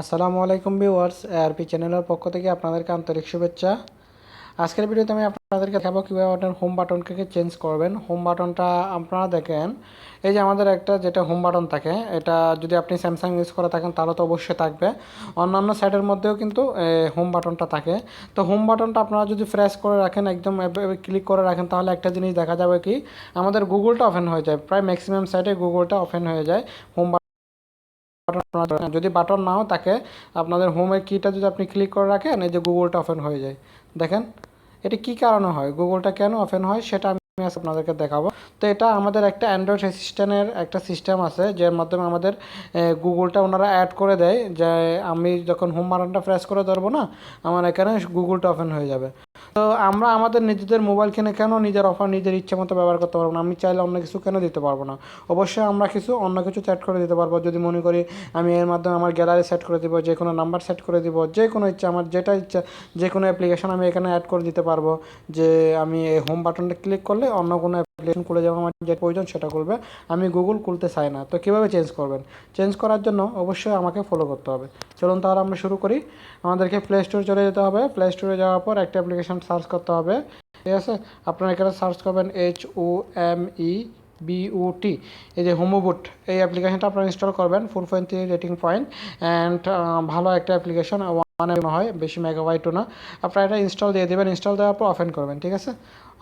আসসালামু আলাইকুম viewers ARP চ্যানেলের পক্ষ থেকে আপনাদেরকে আন্তরিক শুভেচ্ছা। আজকের ভিডিওতে আমি আপনাদেরকে দেখাবো কীভাবে আপনার হোম বাটনকে চেঞ্জ করবেন। হোম বাটনটা আপনারা দেখেন, এই যে আমাদের একটা যেটা হোম বাটন থাকে, এটা যদি আপনি স্যামসাং ইউজ করে থাকেন, তাহলে তো অবশ্যই থাকবে। অন্যান্য সাইডের মধ্যেও কিন্তু হোম বাটনটা থাকে। তো হোম বাটনটা আপনারা যদি ফ্রেশ করে রাখেন, একদম ক্লিক করে রাখেন, তাহলে একটা জিনিস দেখা যাবে কি, আমাদের গুগলটা ওপেন হয়ে যায়। প্রায় ম্যাক্সিমাম সাইডে গুগলটা ওপেন হয়ে যায়। হোম যদি বাটন নাও থাকে আপনাদের হোমের কিটা যদি আপনি ক্লিক করে রাখেন, এই যে গুগলটা ওপেন হয়ে যায়। দেখেন, এটি কি কারণে হয়? গুগলটা কেন ওপেন হয় সেটা আমি আপনাদেরকে দেখাবো। তো এটা আমাদের একটা অ্যান্ড্রয়েড অ্যাসিস্ট্যান্টের একটা সিস্টেম আছে, যার মাধ্যমে আমাদের গুগলটা ওনারা অ্যাড করে দেয়। যে আমি যখন হোম বাটনটা প্রেস করে ধরবো না, আমার এখানে গুগলটা ওপেন হয়ে যাবে। তো আমরা আমাদের নিজেদের মোবাইল কিনে কেন নিজের অফার নিজের ইচ্ছে মতো ব্যবহার করতে পারব না? আমি চাইলে অন্য কিছু কেন দিতে পারব না? অবশ্যই আমরা কিছু অন্য কিছু সেট করে দিতে পারব। যদি মনে করি আমি এর মাধ্যমে আমার গ্যালারি সেট করে দিব যে কোনো নাম্বার সেট করে দিব যে কোনো ইচ্ছা, আমার যেটা ইচ্ছা যে কোনো অ্যাপ্লিকেশন আমি এখানে অ্যাড করে দিতে পারব। যে আমি এই হোম বাটনটা ক্লিক করলে অন্য কোনো অ্যাপ্লিকেশন খুলে যাব, আমার যে প্রয়োজন সেটা খুলবে আমি গুগল খুলতে চাই না। তো কীভাবে চেঞ্জ করবেন? চেঞ্জ করার জন্য অবশ্যই আমাকে ফলো করতে হবে। চলুন তাহলে আমরা শুরু করি। আমাদেরকে প্লে স্টোরে চলে যেতে হবে। প্লে স্টোরে যাওয়ার পর একটা অ্যাপ্লিকেশন সার্চ করতে হবে। ঠিক আছে? আপনারা এখানে সার্চ করবেন H O M E beauty এই যে হোমোবুট এই অ্যাপ্লিকেশনটা আপনারা ইনস্টল করবেন। Four point three rating point and ভালো একটা অ্যাপ্লিকেশন ওয়ানের হয়, বেশি মেগাবাইটও না। আপনারা এটা ইনস্টল দিয়ে দেবেন ইনস্টল দেওয়ার পর অফেন করবেন, ঠিক আছে?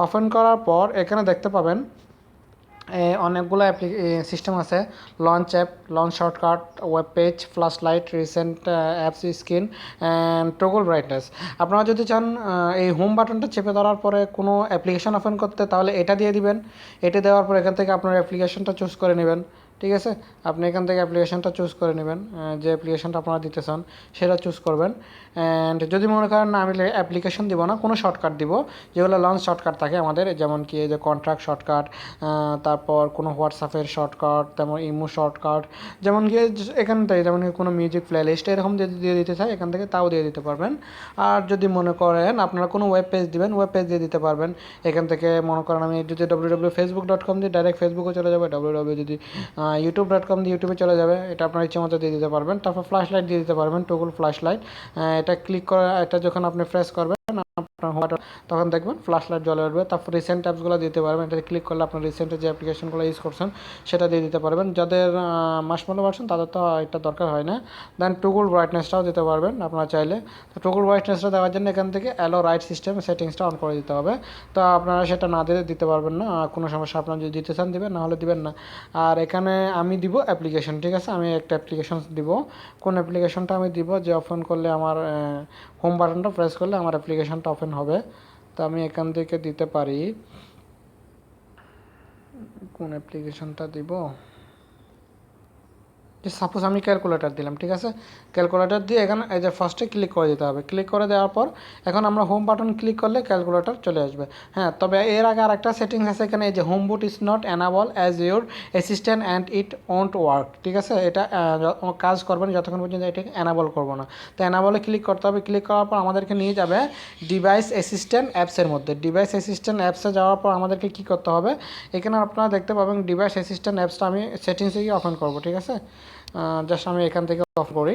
অফেন করার পর এখানে দেখতে পাবেন অনেকগুলো সিস্টেম আছে। Launch app launch shortcut web page flash light recent apps screen and toggle brightness আপনারা যদি চান এই হোম বাটনটা চেপে ধরার পরে কোনো অ্যাপ্লিকেশন ওপেন করতে, তাহলে এটা দিয়ে দিবেন। এটা দেওয়ার পর এখান থেকে আপনার অ্যাপ্লিকেশনটা চুজ করে নেবেন। ঠিক আছে? আপনি এখান থেকে অ্যাপ্লিকেশনটা চুজ করে নেবেন যে অ্যাপ্লিকেশনটা আপনারা দিতে চান, সেটা চুজ করবেন। অ্যান্ড যদি মনে করেন না, আমি অ্যাপ্লিকেশন দিব না, কোনো শর্টকাট দিব। যেগুলো লঞ্চ শর্টকাট থাকে আমাদের, যেমন কি যে কন্ট্রাক্ট শর্টকাট তারপর কোনো হোয়াটসঅ্যাপের শর্টকাট তেমন ইমো শর্টকাট যেমন কি এখান থেকে, যেমন কি কোনো মিউজিক প্লে লিস্ট এরকম যদি দিয়ে দিতে চায় এখান থেকে তাও দিয়ে দিতে পারবেন। আর যদি মনে করেন আপনারা কোনো ওয়েব পেজ দিবেন ওয়েব পেজ দিয়ে দিতে পারবেন। এখান থেকে মনে করেন আমি যদি W W Facebook dot com দিয়ে ডাইরেক্ট ফেসবুকে চলে যাবে ডব্লিউ ডব্লিউ যদি ইউটিউব ডট কম দিয়ে ইউটিউবে চলে যাবে। এটা আপনার ইচ্ছে মতো দিয়ে দিতে পারবেন। তারপর ফ্ল্যাশ লাইট দিয়ে দিতে পারবেন টুগুল ফ্ল্যাশ লাইট এটা ক্লিক করা, এটা যখন আপনি প্রেস করবেন আপনার হোয়াট তখন দেখবেন ফ্ল্যাশ লাইট জ্বলে উঠবে। তারপর রিসেন্ট অ্যাপসগুলো দিতে পারবেন। এটা ক্লিক করলে আপনার রিসেন্টে যে অ্যাপ্লিকেশনগুলো ইউজ করছেন, সেটা দিয়ে দিতে পারবেন। যাদের মাস মাসমালো ভার্সন তাদের তো এটা দরকার হয় না। দেন টুগুল ব্রাইটনেসটাও দিতে পারবেন আপনারা চাইলে। তো টুগুল ব্রাইটনেসটা দেওয়ার জন্য এখান থেকে অ্যালো রাইট সিস্টেম সেটিংসটা অন করে দিতে হবে। তো আপনারা সেটা না দিলে দিতে পারবেন না। কোনো সমস্যা, আপনারা যদি দিতে চান দেবেন, না হলে দিবেন না। আর এখানে আমি দিব অ্যাপ্লিকেশন ঠিক আছে? আমি একটা অ্যাপ্লিকেশন দিব। কোন অ্যাপ্লিকেশনটা আমি দিব যে ওপেন করলে আমার হোম বাটনটা প্রেস করলে আমার অ্যাপ্লিকেশনটা ওপেন হবে। তো আমি এখান থেকে দিতে পারি। কোন অ্যাপ্লিকেশনটা দিব? যে সাপোজ আমি ক্যালকুলেটার দিলাম, ঠিক আছে? ক্যালকুলেটার দিয়ে এখানে এই যে ফার্স্টে ক্লিক করে দিতে হবে। ক্লিক করে দেওয়ার পর এখন আমরা হোম বাটন ক্লিক করলে ক্যালকুলেটার চলে আসবে। হ্যাঁ তবে এর আগে আর একটা সেটিংস আছে এখানে, এই যে home boot is not enable as your assistant and it won't work ঠিক আছে? এটা কাজ করবেন যতক্ষণ পর্যন্ত এটাকে অ্যানাবল করব না। তো অ্যানাবলে ক্লিক করতে হবে। ক্লিক করার পর আমাদেরকে নিয়ে যাবে ডিভাইস অ্যাসিস্ট্যান্ট অ্যাপসের মধ্যে। ডিভাইস অ্যাসিস্ট্যান্ট অ্যাপসে যাওয়ার পর আমাদেরকে কী করতে হবে? এখানে আপনারা দেখতে পাবেন ডিভাইস অ্যাসিস্ট্যান্ট অ্যাপসটা আমি সেটিংসে গিয়ে ওপেন করব, ঠিক আছে? জাস্ট আমি এখান থেকে অফ করি।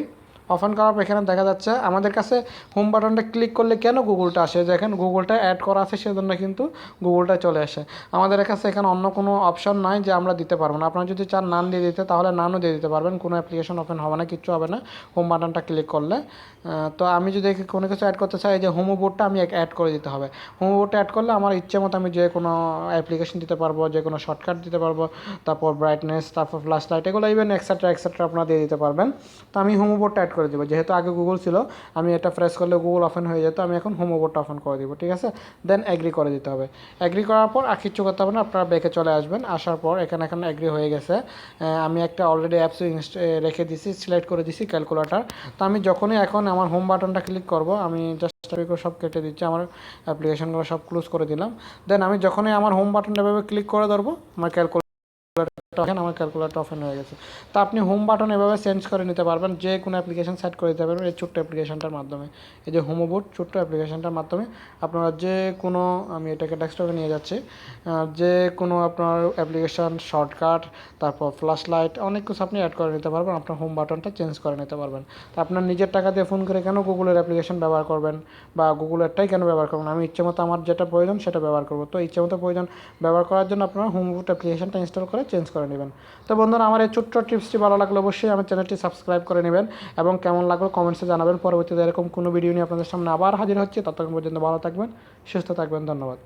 ওপেন করার পর এখানে দেখা যাচ্ছে। আমাদের কাছে হোম বাটনটা ক্লিক করলে কেন গুগলটা আসে? দেখেন গুগলটা অ্যাড করা আছে, সেজন্য কিন্তু গুগলটা চলে আসে। আমাদের কাছে এখানে অন্য কোনো অপশন নাই যে আমরা দিতে পারব না। আপনারা যদি চান নান দিয়ে দিতে, তাহলে নানও দিয়ে দিতে পারবেন। কোনো অ্যাপ্লিকেশন ওপেন হবে না, কিচ্ছু হবে না। হোম বাটনটা ক্লিক করলে। তো আমি যদি কোনো কিছু অ্যাড করতে চাই যে হোমো বোর্ডটা আমি অ্যাড করে দিতে হবে। হোমো বোর্ডটা অ্যাড করলে আমার ইচ্ছে মতো আমি যে কোনো অ্যাপ্লিকেশন দিতে পারব, যে কোনো শর্টকাট দিতে পারব, তারপর ব্রাইটনেস তারপর ফ্ল্যাশ লাইট এগুলো ইভেন এক্সেট্রা এক্সেট্রা আপনারা দিয়ে দিতে পারবেন। তো আমি হোমো বোর্ডটা করে দেবো। যেহেতু আগে গুগল ছিল, আমি এটা প্রেস করলে গুগল ওপেন হয়ে যেত, আমি এখন হোম ওভারটা ওপেন করে দিব, ঠিক আছে? দেন অ্যাগ্রি করে দিতে হবে। অ্যাগ্রি করার পর আর কিচ্ছু করতে হবে না, আপনারা ব্যাকে চলে আসবেন, আসার পর এখানে এখন অ্যাগ্রি হয়ে গেছে। আমি একটা অলরেডি অ্যাপস রেখে দিছি সিলেক্ট করে দিছি ক্যালকুলেটার তো আমি যখনই এখন আমার হোম বাটনটা ক্লিক করব, আমি জাস্ট সব কেটে দিচ্ছি, আমার অ্যাপ্লিকেশনগুলো সব ক্লোজ করে দিলাম। দেন আমি যখনই আমার হোম বাটনটা এভাবে ক্লিক করে ধরবো, আমার ক্যালকুলেটার দেখেন আমার ক্যালকুলেটর ওপেন হয়ে গেছে। তো আপনি হোম বাটন এভাবে চেঞ্জ করে নিতে পারবেন, যে কোনো অ্যাপ্লিকেশন সেট করে দিতে পারবেন, এই ছোট্ট অ্যাপ্লিকেশনটার মাধ্যমে। এই যে হোমো বোর্ড ছোট্ট অ্যাপ্লিকেশনটার মাধ্যমে আপনারা যে কোনো, আমি এটাকে ডেস্কটপে নিয়ে যাচ্ছি যে কোনো আপনার অ্যাপ্লিকেশন শর্টকাট তারপর ফ্ল্যাশ লাইট অনেক কিছু আপনি অ্যাড করে নিতে পারবেন, আপনার হোম বাটনটা চেঞ্জ করে নিতে পারবেন। তো আপনার নিজের টাকা দিয়ে ফোন করে কেন গুগলের অ্যাপ্লিকেশন ব্যবহার করবেন, বা গুগলেরটাই কেন ব্যবহার করবেন? আমি ইচ্ছে মতো আমার যেটা প্রয়োজন সেটা ব্যবহার করব। তো ইচ্ছে মতো প্রয়োজন ব্যবহার করার জন্য আপনারা হোম বুট অ্যাপ্লিকেশনটা ইনস্টল করে চেঞ্জ করে নেবেন। তো বন্ধুরা, আমার এই ছোট্ট টিপসটি ভালো লাগলে অবশ্যই আমার চ্যানেলটি সাবস্ক্রাইব করে নেবেন এবং কেমন লাগল কমেন্টসে জানাবেন। পরবর্তীতে এরকম কোনো ভিডিও নিয়ে আপনাদের সামনে আবার হাজির হচ্ছে। ততক্ষণ পর্যন্ত ভালো থাকবেন, সুস্থ থাকবেন, ধন্যবাদ।